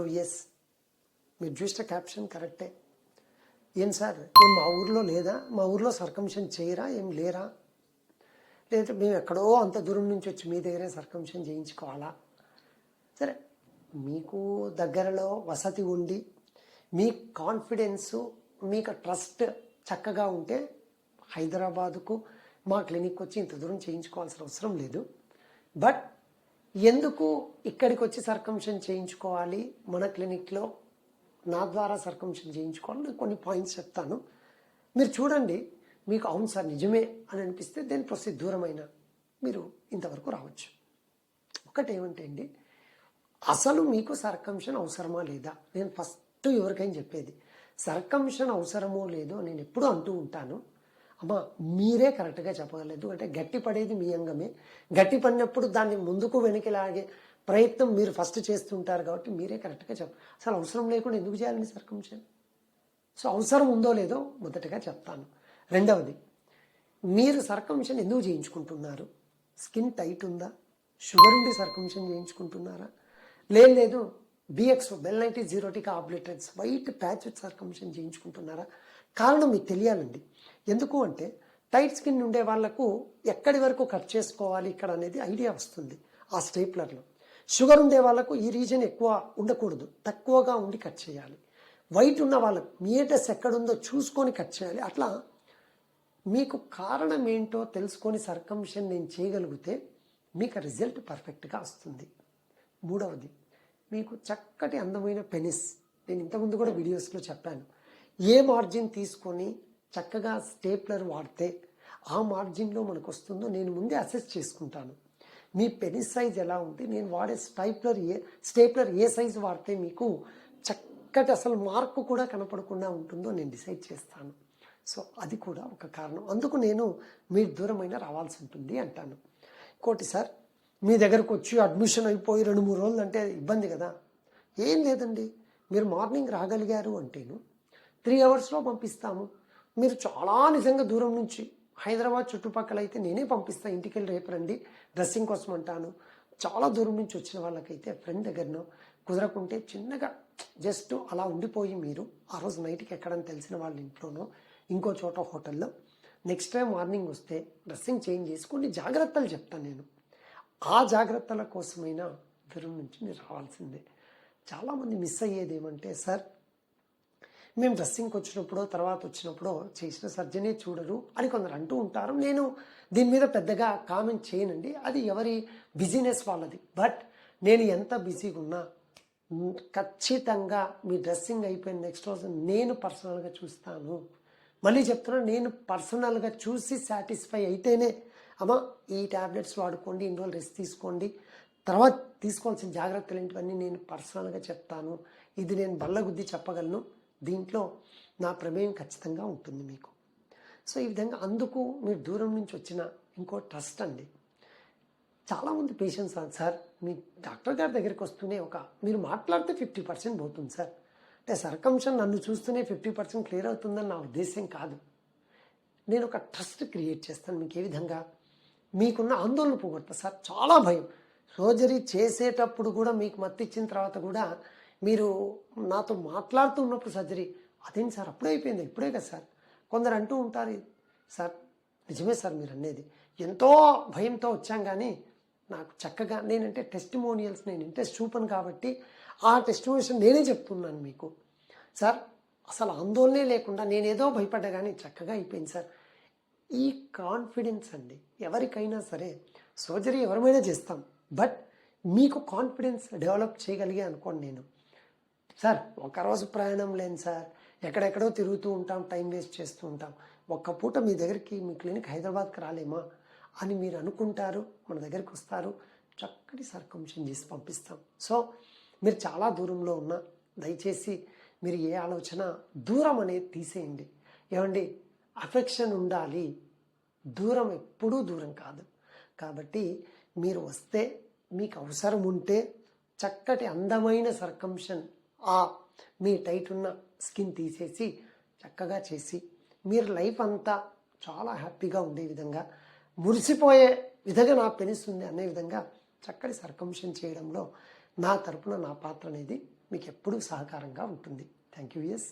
Hello yes మీరు చూసిన caption కరెక్టే ఏం. సార్? ఏం మా ఊర్లో లేదా? మా ఊర్లో సర్కంషన్ చేయరా? ఏం లేరా? లేదంటే మేము ఎక్కడో అంత దూరం నుంచి వచ్చి మీ దగ్గరే సర్కంషన్ చేయించుకోవాలా? సరే మీకు దగ్గరలో వసతి ఉండి మీ కాన్ఫిడెన్సు మీకు ట్రస్ట్ చక్కగా ఉంటే హైదరాబాదుకు మా క్లినిక్ వచ్చి ఇంత దూరం చేయించుకోవాల్సిన అవసరం లేదు. బట్ ఎందుకు ఇక్కడికి వచ్చి సర్కంషన్ చేయించుకోవాలి? మన క్లినిక్లో నా ద్వారా సర్కంషన్ చేయించుకోవాలి. నేను కొన్ని పాయింట్స్ చెప్తాను. మీరు చూడండి మీకు అవును సార్ నిజమే అని అనిపిస్తే దేని ప్రొసీడ్ దూరమైన మీరు ఇంతవరకు రావచ్చు. ఒకటి ఏమంటే అండి అసలు మీకు సర్కంషన్ అవసరమా లేదా? నేను ఫస్ట్ ఎవరికైనా చెప్పేది సర్కంషన్ అవసరమో లేదో నేను ఎప్పుడూ అంటూ ఉంటాను. అమ్మా మీరే కరెక్ట్గా చెప్పగలరు. అంటే గట్టి పడేది మీ అంగమే. గట్టి పడినప్పుడు దాన్ని ముందుకు వెనక్కి లాగే ప్రయత్నం మీరు ఫస్ట్ చేస్తుంటారు కాబట్టి మీరే కరెక్ట్గా చెప్ప అసలు అవసరం లేకుండా ఎందుకు చేయాలని సర్కంషన్ సో అవసరం ఉందో లేదో మొదటగా చెప్తాను. రెండవది మీరు సర్కంషన్ ఎందుకు చేయించుకుంటున్నారు? స్కిన్ టైట్ ఉందా? షుగర్ ఉండి సర్కంషన్ చేయించుకుంటున్నారా? లేదు. BX bell ninety xerotic obliterans white patch circumcision చేయించుకుంటున్నారా? కారణం మీకు తెలియాలండి. ఎందుకు అంటే టైట్ స్కిన్ ఉండే వాళ్ళకు ఎక్కడి వరకు కట్ చేసుకోవాలి ఇక్కడ అనేది ఐడియా వస్తుంది ఆ స్టేప్లర్లో. షుగర్ ఉండే వాళ్ళకు ఈ రీజన్ ఎక్కువ ఉండకూడదు. తక్కువగా ఉండి కట్ చేయాలి. వైట్ ఉన్న వాళ్ళకు మీటర్స్ ఎక్కడుందో చూసుకొని కట్ చేయాలి. అట్లా మీకు కారణం ఏంటో తెలుసుకొని సర్కంషన్ నేను చేయగలిగితే మీకు రిజల్ట్ పర్ఫెక్ట్గా వస్తుంది. మూడవది మీకు చక్కటి అందమైన పెనిస్. నేను ఇంతకుముందు కూడా వీడియోస్లో చెప్పాను. ఏ మార్జిన్ తీసుకొని చక్కగా స్టేప్లర్ వాడితే ఆ మార్జిన్లో మనకు వస్తుందో నేను ముందే అసెస్ చేసుకుంటాను. మీ పెనిస్ సైజ్ ఎలా ఉంది? నేను వాడే స్టైప్లర్ ఏ స్టేప్లర్ ఏ సైజ్ వాడితే మీకు చక్కటి అసలు మార్కు కూడా కనపడకుండా ఉంటుందో నేను డిసైడ్ చేస్తాను. సో అది కూడా ఒక కారణం. అందుకు నేను మీరు దూరమైన రావాల్సి ఉంటుంది అంటాను. ఇంకోటి సార్ మీ దగ్గరకు వచ్చి అడ్మిషన్ అయిపోయి రెండు మూడు రోజులు అంటే ఇబ్బంది కదా. ఏం లేదండి. మీరు మార్నింగ్ రాగలిగారు అంటేను త్రీ అవర్స్లో పంపిస్తాము. మీరు చాలా నిజంగా దూరం నుంచి హైదరాబాద్ చుట్టుపక్కల అయితే నేనే పంపిస్తాను ఇంటికి వెళ్ళి రేపు రండి డ్రెస్సింగ్ కోసం అంటాను. చాలా దూరం నుంచి వచ్చిన వాళ్ళకైతే ఫ్రెండ్ దగ్గరనో కుదరకుంటే చిన్నగా జస్ట్ అలా ఉండిపోయి మీరు ఆ రోజు నైట్కి ఎక్కడని తెలిసిన వాళ్ళ ఇంట్లోనో ఇంకో చోట హోటల్లో నెక్స్ట్ టైం మార్నింగ్ వస్తే డ్రెస్సింగ్ చేంజ్ చేసి కొన్ని జాగ్రత్తలు చెప్తాను నేను. ఆ జాగ్రత్తల కోసమైనా దూరం నుంచి మీరు రావాల్సిందే. చాలామంది మిస్ అయ్యేది ఏమంటే సార్ మేము డ్రెస్సింగ్కి వచ్చినప్పుడు తర్వాత వచ్చినప్పుడు చేసిన సర్జనే చూడరు అని కొందరు అంటూ ఉంటారు. నేను దీని మీద పెద్దగా కామెంట్ చేయనండి. అది ఎవరి బిజినెస్ వాళ్ళది. బట్ నేను ఎంత బిజీగా ఉన్నా ఖచ్చితంగా మీ డ్రెస్సింగ్ అయిపోయిన నెక్స్ట్ రోజు నేను పర్సనల్గా చూస్తాను. మళ్ళీ చెప్తున్నాను నేను పర్సనల్గా చూసి సాటిస్ఫై అయితేనే అమ్మ ఈ ట్యాబ్లెట్స్ వాడుకోండి ఇన్ని రోజులు రెస్ట్ తీసుకోండి. తర్వాత తీసుకోవాల్సిన జాగ్రత్తలు ఏంటివన్నీ నేను పర్సనల్గా చెప్తాను. ఇది నేను బల్లగుద్ది చెప్పగలను. దీంట్లో నా ప్రమేయం ఖచ్చితంగా ఉంటుంది మీకు. సో ఈ విధంగా అందుకు మీరు దూరం నుంచి వచ్చిన ఇంకో ట్రస్ట్ అండి. చాలామంది పేషెంట్స్ అన్నారు, సార్ మీ డాక్టర్ గారి దగ్గరికి వస్తూనే ఒక మీరు మాట్లాడితే ఫిఫ్టీ పర్సెంట్ పోతుంది సార్. అంటే సర్కంషన్ నన్ను చూస్తూనే ఫిఫ్టీ పర్సెంట్ క్లియర్ అవుతుందని నా ఉద్దేశం కాదు. నేను ఒక ట్రస్ట్ క్రియేట్ చేస్తాను మీకు ఏ విధంగా? మీకున్న ఆందోళన పోగొడతా సార్. చాలా భయం. సర్జరీ చేసేటప్పుడు కూడా మీకు మత్తిచ్చిన తర్వాత కూడా మీరు నాతో మాట్లాడుతూ ఉన్నప్పుడు సర్జరీ. అదేంటి సార్? అప్పుడే అయిపోయింది. ఇప్పుడే కదా సార్. కొందరు అంటూ ఉంటారు. సార్ నిజమే సార్ మీరు అనేది. ఎంతో భయంతో వచ్చాం కానీ నాకు చక్కగా నేనంటే టెస్టిమోనియల్స్ నేను ఇంట్రెస్ట్ చూపను కాబట్టి ఆ టెస్టిమోనియల్స్ నేనే చెప్తున్నాను మీకు. సార్ అసలు ఆందోళనే లేకుండా నేనేదో భయపడ్డా కానీ చక్కగా అయిపోయింది సార్. ఈ కాన్ఫిడెన్స్ అండి. ఎవరికైనా సరే సర్జరీ ఎవరమైనా చేస్తాం. బట్ మీకు కాన్ఫిడెన్స్ డెవలప్ చేయగలిగే అనుకోండి నేను. సార్ ఒక రోజు ప్రయాణం లేని సార్. ఎక్కడెక్కడో తిరుగుతూ ఉంటాం టైం వేస్ట్ చేస్తూ ఉంటాం. ఒక్క పూట మీ దగ్గరికి మీ క్లినిక్ హైదరాబాద్కి రాలేమా అని మీరు అనుకుంటారు మన దగ్గరికి వస్తారు చక్కటి సర్కంషన్ చేసి పంపిస్తాం. సో మీరు చాలా దూరంలో ఉన్నా దయచేసి మీరు ఏ ఆలోచన దూరం అనేది తీసేయండి. ఏమండి? అఫెక్షన్ ఉండాలి. దూరం ఎప్పుడూ దూరం కాదు. కాబట్టి మీరు వస్తే మీకు అవసరం ఉంటే చక్కటి అందమైన సర్కంషన్ ఆ మీ టైట్ ఉన్న స్కిన్ తీసేసి చక్కగా చేసి మీరు లైఫ్ అంతా చాలా హ్యాపీగా ఉండే విధంగా మురిసిపోయే విధంగా నా పెనిస్తుంది అనే విధంగా చక్కటి సర్కంషన్ చేయడంలో నా తరపున నా పాత్ర అనేది మీకు ఎప్పుడూ సహకారంగా ఉంటుంది. Thank you yes